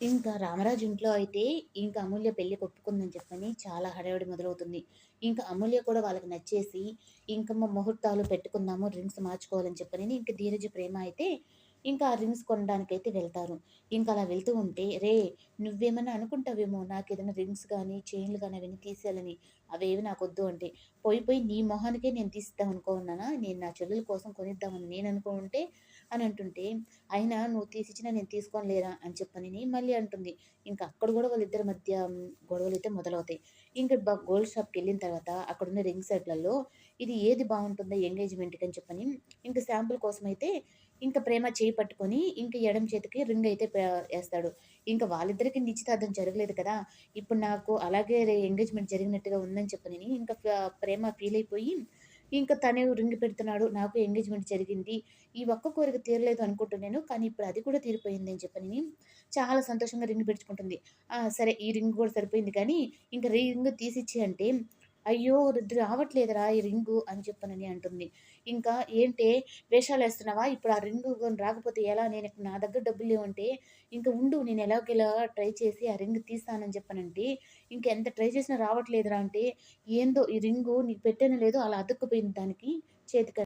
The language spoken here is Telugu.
ఇంకా రామరాజు ఇంట్లో అయితే ఇంకా అమూల్య పెళ్ళి ఒప్పుకుందని చెప్పని చాలా హడావిడి మొదలవుతుంది. ఇంకా అమూల్య కూడా వాళ్ళకి నచ్చేసి ఇంకా మా ముహూర్తాలు పెట్టుకుందాము, రింగ్స్ మార్చుకోవాలని చెప్పని ఇంకా ధీరజ్, ప్రేమ అయితే ఇంకా ఆ రింగ్స్ కొనడానికి అయితే వెళ్తారు. ఇంకా అలా వెళ్తూ ఉంటే, రే నువ్వేమైనా అనుకుంటావేమో నాకేదైనా రింగ్స్ కానీ చైన్‌లు కానీ అవన్నీ తీసేయాలని. అవేవి నాకు వద్దు అంటే, "పోయి పోయి నీ మొహానికే నేను తీసిద్దాం అనుకోన్నానా? నేను నా చెల్లెల కోసం కొనిద్దామని నేను అనుకో ఉంటే అని అంటుంటే, "అయినా నువ్వు తీసిచ్చినా నేను తీసుకోనులేరా" అని చెప్పని మళ్ళీ అంటుంది. ఇంకా అక్కడ కూడా వాళ్ళిద్దరి మధ్య గొడవలు అయితే మొదలవుతాయి. ఇంకా గోల్డ్ షాప్కి వెళ్ళిన తర్వాత అక్కడున్న రింగ్ సెట్‌లలో ఇది ఏది బాగుంటుందో ఎంగేజ్‌మెంట్‌కి అని చెప్పని ఇంక శాంపుల్ కోసమైతే ఇంకా ప్రేమ చేయి పట్టుకొని ఇంకా ఎడమ చేతికి రింగ్ అయితే వేస్తాడు ఇంకా ఇంక వాళ్ళిద్దరికీ నిశ్చితార్థం జరగలేదు కదా! ఇప్పుడు నాకు అలాగే ఎంగేజ్‌మెంట్ జరిగినట్టుగా ఉందని చెప్పని ఇంకా ప్రేమ ఫీల్ అయిపోయి ఇంకా తనే రింగ్ పెడుతున్నాడు. నాకు ఎంగేజ్‌మెంట్ జరిగింది. ఈ ఒక్క కోరిక తీరలేదు అనుకుంటున్నాను. కానీ ఇప్పుడు అది కూడా తీరిపోయింది అని నేను చాలా సంతోషంగా రింగ్ పెట్టుకుంటుంది సరే ఈ రింగ్ కూడా సరిపోయింది కానీ ఇంకా రింగ్ తీసిచ్చి అంటే, "అయ్యో! రుద్ది రావట్లేదురా ఈ రింగు" అని చెప్పనని అంటుంది. ఇంకా "ఏంటే వేషాలేస్తున్నావా? ఇప్పుడు ఆ రింగు రాకపోతే ఎలా? నేను నా దగ్గర డబ్బులు లేవంటే" ఇంకా "ఉండు నేను ఎలాగెలా ట్రై చేసి ఆ రింగ్ తీస్తానని" చెప్పనంటే, ఇంకెంత ట్రై చేసినా రావట్లేదురా అంటే, "ఏందో ఈ రింగు నీకు పెట్టానో లేదో అలా అతుక్కుపోయింది దానికి చేతికి"